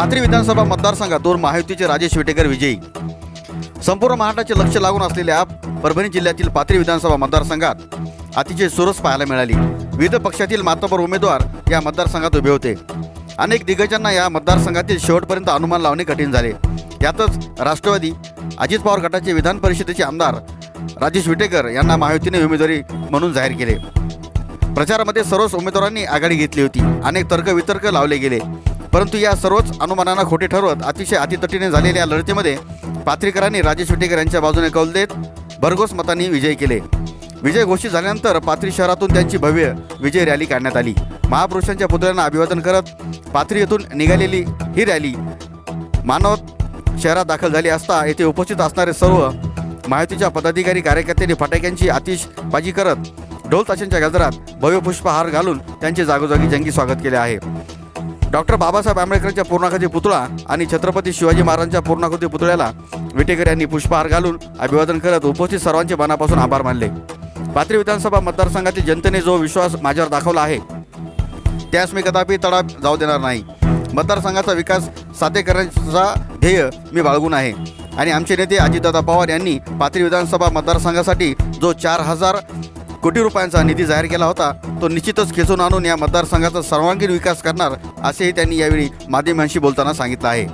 पाथरी विधानसभा मतदारसंघातून महायुतीचे राजेश विटेकर विजयी. संपूर्ण महाराष्ट्राचे लक्ष लागून असलेल्या परभणी जिल्ह्यातील पाथरी विधानसभा मतदारसंघात अतिशय सुरस पाहायला मिळाली. विविध पक्षातील मातोपर उमेदवार या मतदारसंघात उभे होते. अनेक दिग्गजांना या मतदारसंघातील शेवटपर्यंत अनुमान लावणे कठीण झाले. यातच राष्ट्रवादी अजित पवार गटाचे विधान परिषदेचे आमदार राजेश विटेकर यांना महायुतीने उमेदवारी म्हणून जाहीर केले. प्रचारामध्ये सर्वच उमेदवारांनी आघाडी घेतली होती. अनेक तर्कवितर्क लावले गेले. परंतु या सर्वच अनुमानांना खोटे ठरवत अतिशय अतितटीने झालेल्या लढतीमध्ये पात्रीकरांनी राजेश विटेकर यांच्या बाजूने कौल देत भरघोस मतांनी विजय केले. विजय घोषित झाल्यानंतर पाथरी शहरातून त्यांची भव्य विजय रॅली काढण्यात आली. महापुरुषांच्या पुतळ्यांना अभिवादन करत पाथरी येथून निघालेली ही रॅली मानवत शहरात दाखल झाली असता येथे उपस्थित असणारे सर्व महायुतीच्या पदाधिकारी कार्यकर्त्यांनी फटाक्यांची आतिषबाजी करत ढोल ताशांच्या गजरात भव्य पुष्पहार घालून त्यांचे जागोजागी जंगी स्वागत केले आहे. डॉक्टर बाबासाहेब आंबेडकरांच्या पूर्णाकृती पुतळा आणि छत्रपती शिवाजी महाराजांच्या पूर्णाकृती पुतळ्याला विटेकर यांनी पुष्पहार घालून अभिवादन करत उपस्थित सर्वांचे मनापासून आभार मानले. पाथरी विधानसभा मतदारसंघातील जनतेने जो विश्वास माझ्यावर दाखवला आहे त्यास मी कदापि तडा जाऊ देणार नाही. मतदारसंघाचा विकास साध्य करण्याचा ध्येय मी बाळगून आहे. आणि आमचे नेते अजितदादा पवार यांनी पाथरी विधानसभा मतदारसंघासाठी जो चार हजार कोटी रुपयांचा निधी जाहीर केला होता तो निश्चितच खेचून आणून या मतदारसंघाचा सर्वांगीण विकास करणार असेही त्यांनी यावेळी माध्यमांशी बोलताना सांगितलं आहे.